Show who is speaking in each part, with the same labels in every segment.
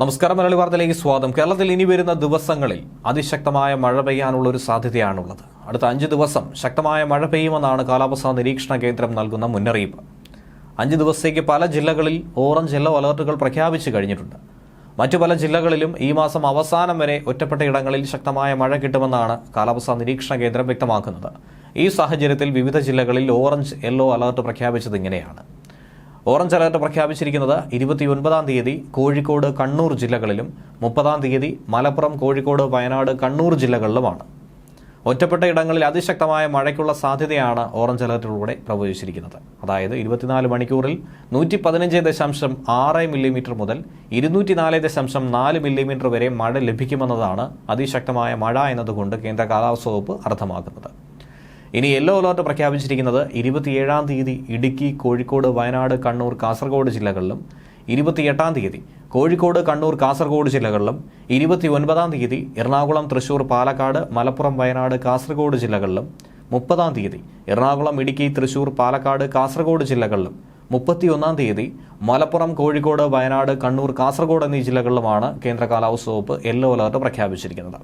Speaker 1: നമസ്കാരം മലയാളി വാർത്തയിലേക്ക് സ്വാഗതം. കേരളത്തിൽ ഇനി വരുന്ന ദിവസങ്ങളിൽ അതിശക്തമായ മഴ പെയ്യാനുള്ള ഒരു സാധ്യതയാണുള്ളത്. അടുത്ത അഞ്ച് ദിവസം ശക്തമായ മഴ പെയ്യുമെന്നാണ് കാലാവസ്ഥാ നിരീക്ഷണ കേന്ദ്രം നൽകുന്ന മുന്നറിയിപ്പ്. അഞ്ച് ദിവസത്തേക്ക് പല ജില്ലകളിൽ ഓറഞ്ച് യെല്ലോ അലർട്ടുകൾ പ്രഖ്യാപിച്ചു കഴിഞ്ഞിട്ടുണ്ട്. മറ്റു പല ജില്ലകളിലും ഈ മാസം അവസാനം വരെ ഒറ്റപ്പെട്ട ഇടങ്ങളിൽ ശക്തമായ മഴ കിട്ടുമെന്നാണ് കാലാവസ്ഥാ നിരീക്ഷണ കേന്ദ്രം വ്യക്തമാക്കുന്നത്. ഈ സാഹചര്യത്തിൽ വിവിധ ജില്ലകളിൽ ഓറഞ്ച് യെല്ലോ അലർട്ട് പ്രഖ്യാപിച്ചത് ഇങ്ങനെയാണ്. ഓറഞ്ച് അലർട്ട് പ്രഖ്യാപിച്ചിരിക്കുന്നത് ഇരുപത്തിയൊൻപതാം തീയതി കോഴിക്കോട് കണ്ണൂർ ജില്ലകളിലും മുപ്പതാം തീയതി മലപ്പുറം കോഴിക്കോട് വയനാട് കണ്ണൂർ ജില്ലകളിലുമാണ്. ഒറ്റപ്പെട്ട ഇടങ്ങളിൽ അതിശക്തമായ മഴയ്ക്കുള്ള സാധ്യതയാണ് ഓറഞ്ച് അലർട്ടിലൂടെ പ്രവചിച്ചിരിക്കുന്നത്. അതായത് ഇരുപത്തിനാല് മണിക്കൂറിൽ നൂറ്റി പതിനഞ്ച് ദശാംശം ആറ് മില്ലിമീറ്റർ മുതൽ ഇരുന്നൂറ്റി നാല് ദശാംശം നാല് മില്ലിമീറ്റർ വരെ മഴ ലഭിക്കുമെന്നതാണ് അതിശക്തമായ മഴ എന്നതുകൊണ്ട് കേന്ദ്ര കാലാവസ്ഥ വകുപ്പ് അർത്ഥമാക്കുന്നത്. ഇനി യെല്ലോ അലർട്ട് പ്രഖ്യാപിച്ചിരിക്കുന്നത് ഇരുപത്തിയേഴാം തീയതി ഇടുക്കി കോഴിക്കോട് വയനാട് കണ്ണൂർ കാസർഗോഡ് ജില്ലകളിലും ഇരുപത്തിയെട്ടാം തീയതി കോഴിക്കോട് കണ്ണൂർ കാസർഗോഡ് ജില്ലകളിലും ഇരുപത്തി ഒൻപതാം തീയതി എറണാകുളം തൃശൂർ പാലക്കാട് മലപ്പുറം വയനാട് കാസർഗോഡ് ജില്ലകളിലും മുപ്പതാം തീയതി എറണാകുളം ഇടുക്കി തൃശൂർ പാലക്കാട് കാസർഗോഡ് ജില്ലകളിലും മുപ്പത്തിയൊന്നാം തീയതി മലപ്പുറം കോഴിക്കോട് വയനാട് കണ്ണൂർ കാസർഗോഡ് എന്നീ ജില്ലകളിലുമാണ് കേന്ദ്ര കാലാവസ്ഥ വകുപ്പ് യെല്ലോ അലർട്ട് പ്രഖ്യാപിച്ചിരിക്കുന്നത്.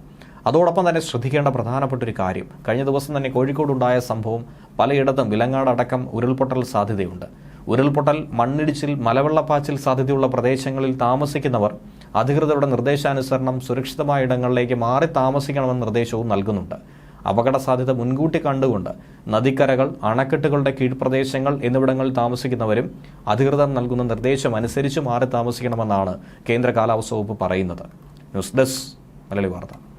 Speaker 1: അതോടൊപ്പം തന്നെ ശ്രദ്ധിക്കേണ്ട പ്രധാനപ്പെട്ട ഒരു കാര്യം കഴിഞ്ഞ ദിവസം തന്നെ കോഴിക്കോടുണ്ടായ സംഭവം പലയിടത്തും വിലങ്ങാട് അടക്കം ഉരുൾപൊട്ടൽ സാധ്യതയുണ്ട്. ഉരുൾപൊട്ടൽ മണ്ണിടിച്ചിൽ മലവെള്ളപ്പാച്ചിൽ സാധ്യതയുള്ള പ്രദേശങ്ങളിൽ താമസിക്കുന്നവർ അധികൃതരുടെ നിർദ്ദേശാനുസരണം സുരക്ഷിതമായ ഇടങ്ങളിലേക്ക് മാറി താമസിക്കണമെന്ന നിർദ്ദേശവും നൽകുന്നുണ്ട്. അപകട സാധ്യത മുൻകൂട്ടി കണ്ടുകൊണ്ട് നദിക്കരകൾ അണക്കെട്ടുകളുടെ കീഴ്പ്രദേശങ്ങൾ എന്നിവിടങ്ങളിൽ താമസിക്കുന്നവരും അധികൃതർ നൽകുന്ന നിർദ്ദേശം അനുസരിച്ച് മാറി താമസിക്കണമെന്നാണ് കേന്ദ്ര കാലാവസ്ഥ വകുപ്പ് പറയുന്നത്. ന്യൂസ് ഡെസ്ക് മലയാളി വാർത്ത.